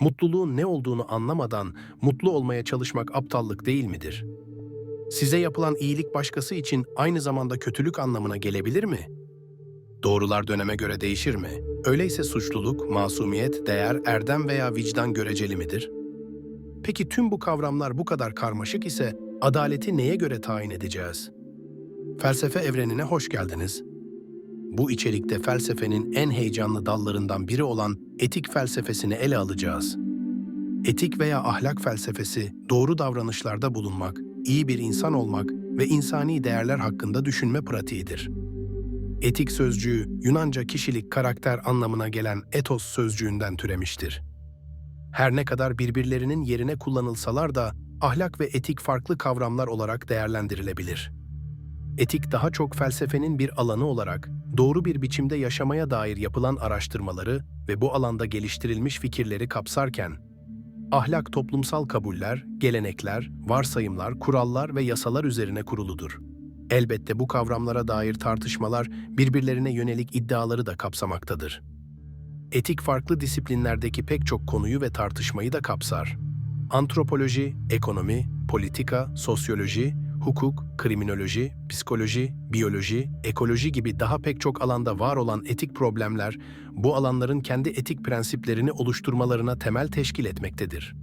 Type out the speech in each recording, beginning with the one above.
Mutluluğun ne olduğunu anlamadan mutlu olmaya çalışmak aptallık değil midir? Size yapılan iyilik başkası için aynı zamanda kötülük anlamına gelebilir mi? Doğrular döneme göre değişir mi? Öyleyse suçluluk, masumiyet, değer, erdem veya vicdan göreceli midir? Peki tüm bu kavramlar bu kadar karmaşık ise adaleti neye göre tayin edeceğiz? Felsefe evrenine hoş geldiniz. Bu içerikte felsefenin en heyecanlı dallarından biri olan etik felsefesini ele alacağız. Etik veya ahlak felsefesi, doğru davranışlarda bulunmak, iyi bir insan olmak ve insani değerler hakkında düşünme pratiğidir. Etik sözcüğü Yunanca kişilik karakter anlamına gelen etos sözcüğünden türemiştir. Her ne kadar birbirlerinin yerine kullanılsalar da ahlak ve etik farklı kavramlar olarak değerlendirilebilir. Etik daha çok felsefenin bir alanı olarak doğru bir biçimde yaşamaya dair yapılan araştırmaları ve bu alanda geliştirilmiş fikirleri kapsarken, ahlak toplumsal kabuller, gelenekler, varsayımlar, kurallar ve yasalar üzerine kuruludur. Elbette bu kavramlara dair tartışmalar birbirlerine yönelik iddiaları da kapsamaktadır. Etik farklı disiplinlerdeki pek çok konuyu ve tartışmayı da kapsar. Antropoloji, ekonomi, politika, sosyoloji, hukuk, kriminoloji, psikoloji, biyoloji, ekoloji gibi daha pek çok alanda var olan etik problemler, bu alanların kendi etik prensiplerini oluşturmalarına temel teşkil etmektedir.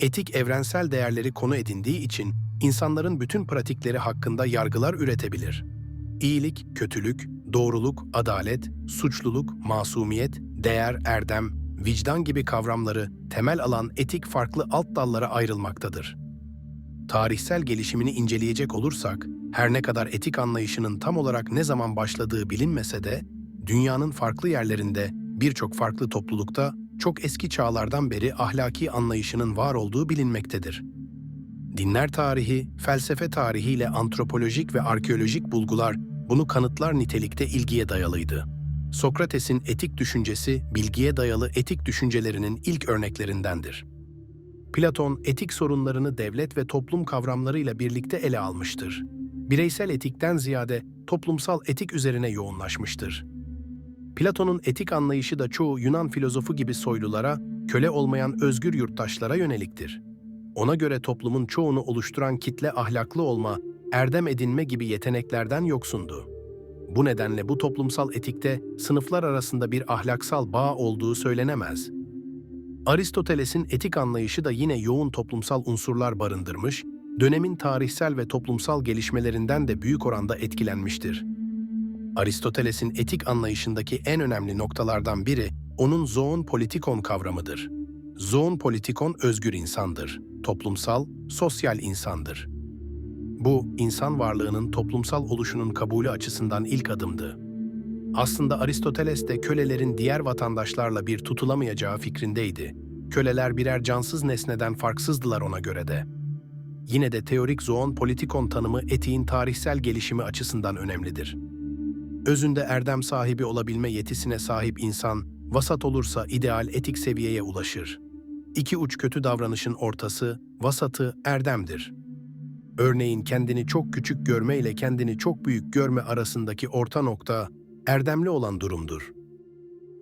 Etik evrensel değerleri konu edindiği için insanların bütün pratikleri hakkında yargılar üretebilir. İyilik, kötülük, doğruluk, adalet, suçluluk, masumiyet, değer, erdem, vicdan gibi kavramları temel alan etik farklı alt dallara ayrılmaktadır. Tarihsel gelişimini inceleyecek olursak, her ne kadar etik anlayışının tam olarak ne zaman başladığı bilinmese de, dünyanın farklı yerlerinde, birçok farklı toplulukta çok eski çağlardan beri ahlaki anlayışının var olduğu bilinmektedir. Dinler tarihi, felsefe tarihi ile antropolojik ve arkeolojik bulgular bunu kanıtlar nitelikte ilgiye dayalıydı. Sokrates'in etik düşüncesi, bilgiye dayalı etik düşüncelerinin ilk örneklerindendir. Platon etik sorunlarını devlet ve toplum kavramlarıyla birlikte ele almıştır. Bireysel etikten ziyade toplumsal etik üzerine yoğunlaşmıştır. Platon'un etik anlayışı da çoğu Yunan filozofu gibi soylulara, köle olmayan özgür yurttaşlara yöneliktir. Ona göre toplumun çoğunu oluşturan kitle ahlaklı olma, erdem edinme gibi yeteneklerden yoksundu. Bu nedenle bu toplumsal etikte sınıflar arasında bir ahlaksal bağ olduğu söylenemez. Aristoteles'in etik anlayışı da yine yoğun toplumsal unsurlar barındırmış, dönemin tarihsel ve toplumsal gelişmelerinden de büyük oranda etkilenmiştir. Aristoteles'in etik anlayışındaki en önemli noktalardan biri onun zoon politikon kavramıdır. Zoon politikon özgür insandır, toplumsal, sosyal insandır. Bu, insan varlığının toplumsal oluşunun kabulü açısından ilk adımdı. Aslında Aristoteles de kölelerin diğer vatandaşlarla bir tutulamayacağı fikrindeydi. Köleler birer cansız nesneden farksızdılar ona göre de. Yine de teorik zoon politikon tanımı etiğin tarihsel gelişimi açısından önemlidir. Özünde erdem sahibi olabilme yetisine sahip insan, vasat olursa ideal etik seviyeye ulaşır. İki uç kötü davranışın ortası, vasatı erdemdir. Örneğin kendini çok küçük görme ile kendini çok büyük görme arasındaki orta nokta, erdemli olan durumdur.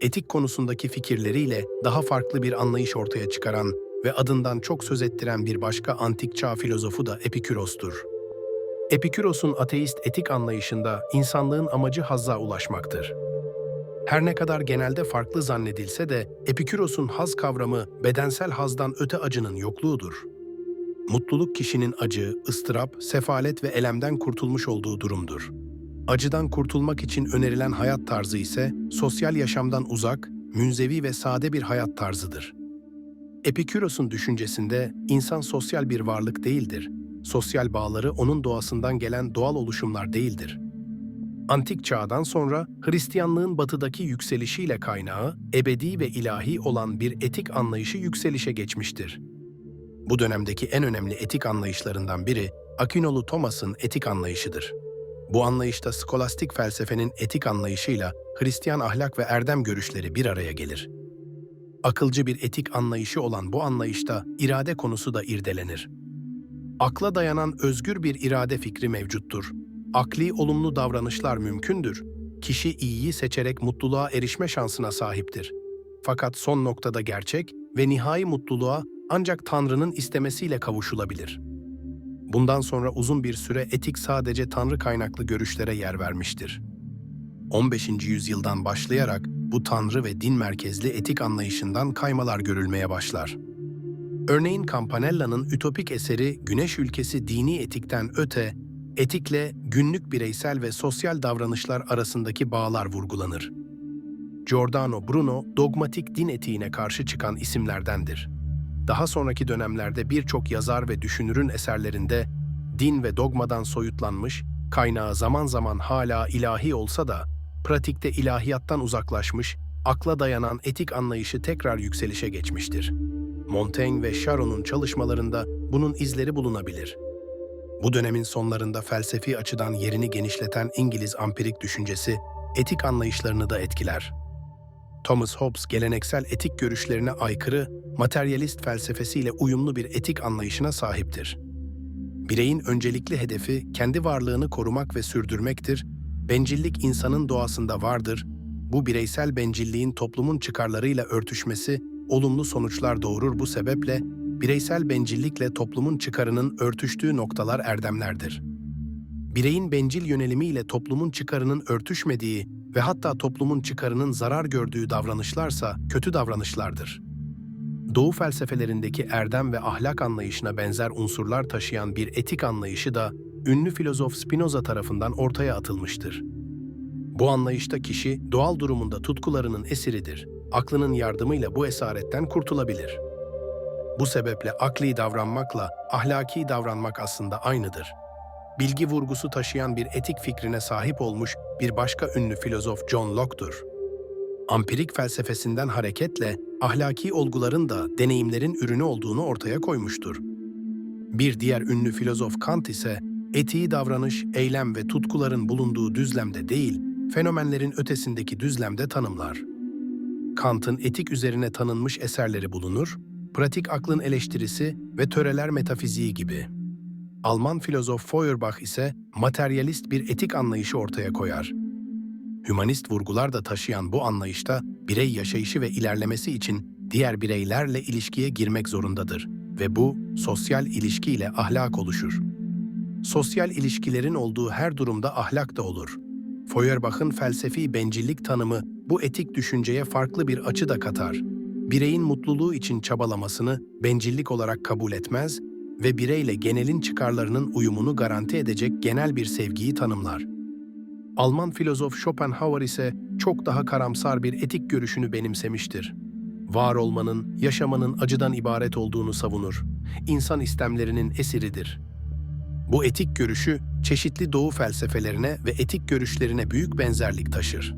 Etik konusundaki fikirleriyle daha farklı bir anlayış ortaya çıkaran ve adından çok söz ettiren bir başka antik çağ filozofu da Epiküros'tur. Epiküros'un ateist etik anlayışında insanlığın amacı hazza ulaşmaktır. Her ne kadar genelde farklı zannedilse de Epiküros'un haz kavramı bedensel hazdan öte acının yokluğudur. Mutluluk kişinin acı, ıstırap, sefalet ve elemden kurtulmuş olduğu durumdur. Acıdan kurtulmak için önerilen hayat tarzı ise sosyal yaşamdan uzak, münzevi ve sade bir hayat tarzıdır. Epiküros'un düşüncesinde insan sosyal bir varlık değildir. Sosyal bağları onun doğasından gelen doğal oluşumlar değildir. Antik çağdan sonra Hristiyanlığın batıdaki yükselişiyle kaynağı ebedi ve ilahi olan bir etik anlayışı yükselişe geçmiştir. Bu dönemdeki en önemli etik anlayışlarından biri Akinolu Thomas'ın etik anlayışıdır. Bu anlayışta skolastik felsefenin etik anlayışıyla Hristiyan ahlak ve erdem görüşleri bir araya gelir. Akılcı bir etik anlayışı olan bu anlayışta irade konusu da irdelenir. Akla dayanan özgür bir irade fikri mevcuttur. Akli olumlu davranışlar mümkündür. Kişi iyiyi seçerek mutluluğa erişme şansına sahiptir. Fakat son noktada gerçek, ve nihai mutluluğa ancak Tanrı'nın istemesiyle kavuşulabilir. Bundan sonra uzun bir süre etik sadece Tanrı kaynaklı görüşlere yer vermiştir. 15. yüzyıldan başlayarak bu Tanrı ve din merkezli etik anlayışından kaymalar görülmeye başlar. Örneğin Campanella'nın ütopik eseri Güneş Ülkesi dini etikten öte, etikle günlük bireysel ve sosyal davranışlar arasındaki bağlar vurgulanır. Giordano Bruno, dogmatik din etiğine karşı çıkan isimlerdendir. Daha sonraki dönemlerde birçok yazar ve düşünürün eserlerinde din ve dogmadan soyutlanmış, kaynağı zaman zaman hala ilahi olsa da, pratikte ilahiyattan uzaklaşmış, akla dayanan etik anlayışı tekrar yükselişe geçmiştir. Montaigne ve Sharon'un çalışmalarında bunun izleri bulunabilir. Bu dönemin sonlarında felsefi açıdan yerini genişleten İngiliz ampirik düşüncesi, etik anlayışlarını da etkiler. Thomas Hobbes geleneksel etik görüşlerine aykırı, materyalist felsefesiyle uyumlu bir etik anlayışına sahiptir. Bireyin öncelikli hedefi kendi varlığını korumak ve sürdürmektir. Bencillik insanın doğasında vardır. Bu bireysel bencilliğin toplumun çıkarlarıyla örtüşmesi olumlu sonuçlar doğurur bu sebeple bireysel bencillikle toplumun çıkarının örtüştüğü noktalar erdemlerdir. Bireyin bencil yönelimiyle toplumun çıkarının örtüşmediği ve hatta toplumun çıkarının zarar gördüğü davranışlarsa kötü davranışlardır. Doğu felsefelerindeki erdem ve ahlak anlayışına benzer unsurlar taşıyan bir etik anlayışı da ünlü filozof Spinoza tarafından ortaya atılmıştır. Bu anlayışta kişi doğal durumunda tutkularının esiridir. Aklının yardımıyla bu esaretten kurtulabilir. Bu sebeple akli davranmakla ahlaki davranmak aslında aynıdır. Bilgi vurgusu taşıyan bir etik fikrine sahip olmuş bir başka ünlü filozof John Locke'dur. Ampirik felsefesinden hareketle ahlaki olguların da deneyimlerin ürünü olduğunu ortaya koymuştur. Bir diğer ünlü filozof Kant ise etiği davranış, eylem ve tutkuların bulunduğu düzlemde değil, fenomenlerin ötesindeki düzlemde tanımlar. Kant'ın etik üzerine tanınmış eserleri bulunur, pratik aklın eleştirisi ve töreler metafiziği gibi. Alman filozof Feuerbach ise materyalist bir etik anlayışı ortaya koyar. Hümanist vurgular da taşıyan bu anlayışta birey yaşayışı ve ilerlemesi için diğer bireylerle ilişkiye girmek zorundadır ve bu sosyal ilişkiyle ahlak oluşur. Sosyal ilişkilerin olduğu her durumda ahlak da olur. Feuerbach'ın felsefi bencillik tanımı bu etik düşünceye farklı bir açı da katar. Bireyin mutluluğu için çabalamasını bencillik olarak kabul etmez ve bireyle genelin çıkarlarının uyumunu garanti edecek genel bir sevgiyi tanımlar. Alman filozof Schopenhauer ise çok daha karamsar bir etik görüşünü benimsemiştir. Var olmanın, yaşamanın acıdan ibaret olduğunu savunur. İnsan istemlerinin esiridir. Bu etik görüşü çeşitli doğu felsefelerine ve etik görüşlerine büyük benzerlik taşır.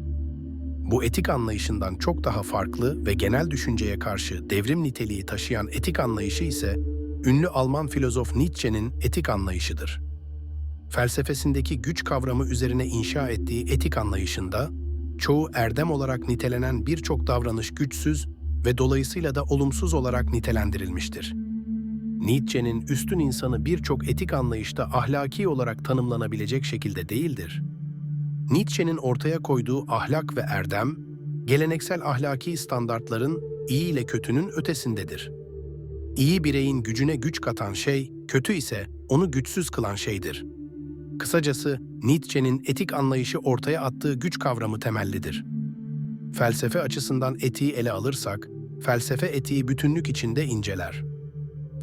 Bu etik anlayışından çok daha farklı ve genel düşünceye karşı devrim niteliği taşıyan etik anlayışı ise ünlü Alman filozof Nietzsche'nin etik anlayışıdır. Felsefesindeki güç kavramı üzerine inşa ettiği etik anlayışında, çoğu erdem olarak nitelenen birçok davranış güçsüz ve dolayısıyla da olumsuz olarak nitelendirilmiştir. Nietzsche'nin üstün insanı birçok etik anlayışta ahlaki olarak tanımlanabilecek şekilde değildir. Nietzsche'nin ortaya koyduğu ahlak ve erdem, geleneksel ahlaki standartların iyi ile kötünün ötesindedir. İyi bireyin gücüne güç katan şey, kötü ise onu güçsüz kılan şeydir. Kısacası Nietzsche'nin etik anlayışı ortaya attığı güç kavramı temellidir. Felsefe açısından etiği ele alırsak, felsefe etiği bütünlük içinde inceler.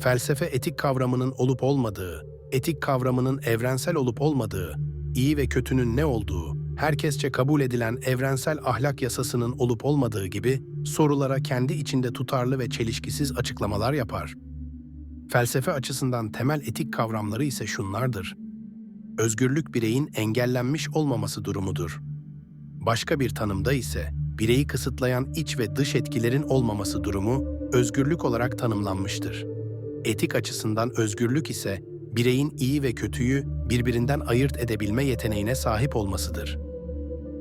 Felsefe etik kavramının olup olmadığı, etik kavramının evrensel olup olmadığı, iyi ve kötünün ne olduğu, herkesçe kabul edilen evrensel ahlak yasasının olup olmadığı gibi sorulara kendi içinde tutarlı ve çelişkisiz açıklamalar yapar. Felsefe açısından temel etik kavramları ise şunlardır. Özgürlük bireyin engellenmiş olmaması durumudur. Başka bir tanımda ise bireyi kısıtlayan iç ve dış etkilerin olmaması durumu özgürlük olarak tanımlanmıştır. Etik açısından özgürlük ise bireyin iyi ve kötüyü birbirinden ayırt edebilme yeteneğine sahip olmasıdır.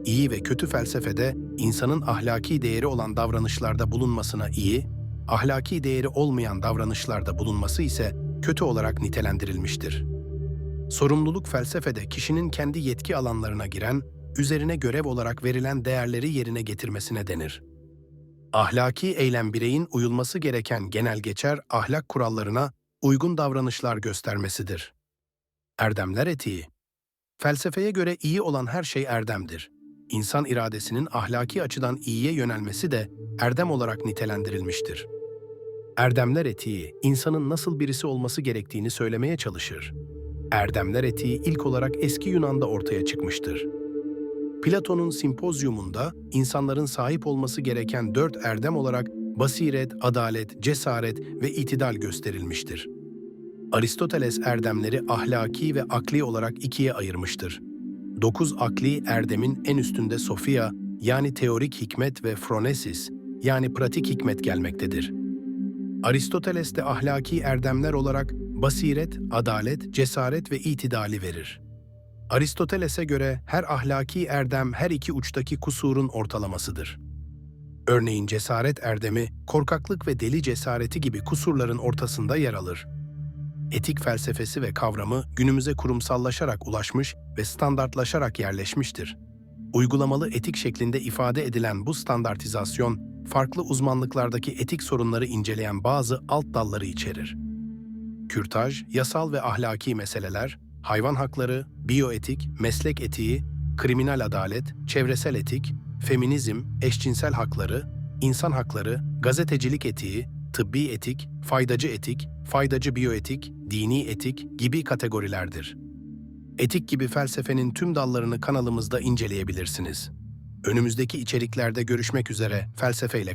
İyi ve kötü felsefede insanın ahlaki değeri olan davranışlarda bulunmasına iyi, ahlaki değeri olmayan davranışlarda bulunması ise kötü olarak nitelendirilmiştir. Sorumluluk felsefede kişinin kendi yetki alanlarına giren, üzerine görev olarak verilen değerleri yerine getirmesine denir. Ahlaki eylem bireyin uyulması gereken genel geçer ahlak kurallarına uygun davranışlar göstermesidir. Erdemler etiği Felsefeye göre iyi olan her şey erdemdir. İnsan iradesinin ahlaki açıdan iyiye yönelmesi de erdem olarak nitelendirilmiştir. Erdemler etiği, insanın nasıl birisi olması gerektiğini söylemeye çalışır. Erdemler etiği ilk olarak eski Yunan'da ortaya çıkmıştır. Platon'un simpozyumunda insanların sahip olması gereken dört erdem olarak basiret, adalet, cesaret ve itidal gösterilmiştir. Aristoteles erdemleri ahlaki ve akli olarak ikiye ayırmıştır. Dokuz akli erdemin en üstünde sofia yani teorik hikmet ve phronesis yani pratik hikmet gelmektedir. Aristoteles de ahlaki erdemler olarak basiret, adalet, cesaret ve itidali verir. Aristoteles'e göre her ahlaki erdem her iki uçtaki kusurun ortalamasıdır. Örneğin cesaret erdemi, korkaklık ve deli cesareti gibi kusurların ortasında yer alır. Etik felsefesi ve kavramı günümüze kurumsallaşarak ulaşmış ve standartlaşarak yerleşmiştir. Uygulamalı etik şeklinde ifade edilen bu standartizasyon, farklı uzmanlıklardaki etik sorunları inceleyen bazı alt dalları içerir. Kürtaj, yasal ve ahlaki meseleler, hayvan hakları, biyoetik, meslek etiği, kriminal adalet, çevresel etik, feminizm, eşcinsel hakları, insan hakları, gazetecilik etiği, tıbbi etik, faydacı etik, faydacı biyoetik, dini etik gibi kategorilerdir. Etik gibi felsefenin tüm dallarını kanalımızda inceleyebilirsiniz. Önümüzdeki içeriklerde görüşmek üzere felsefeyle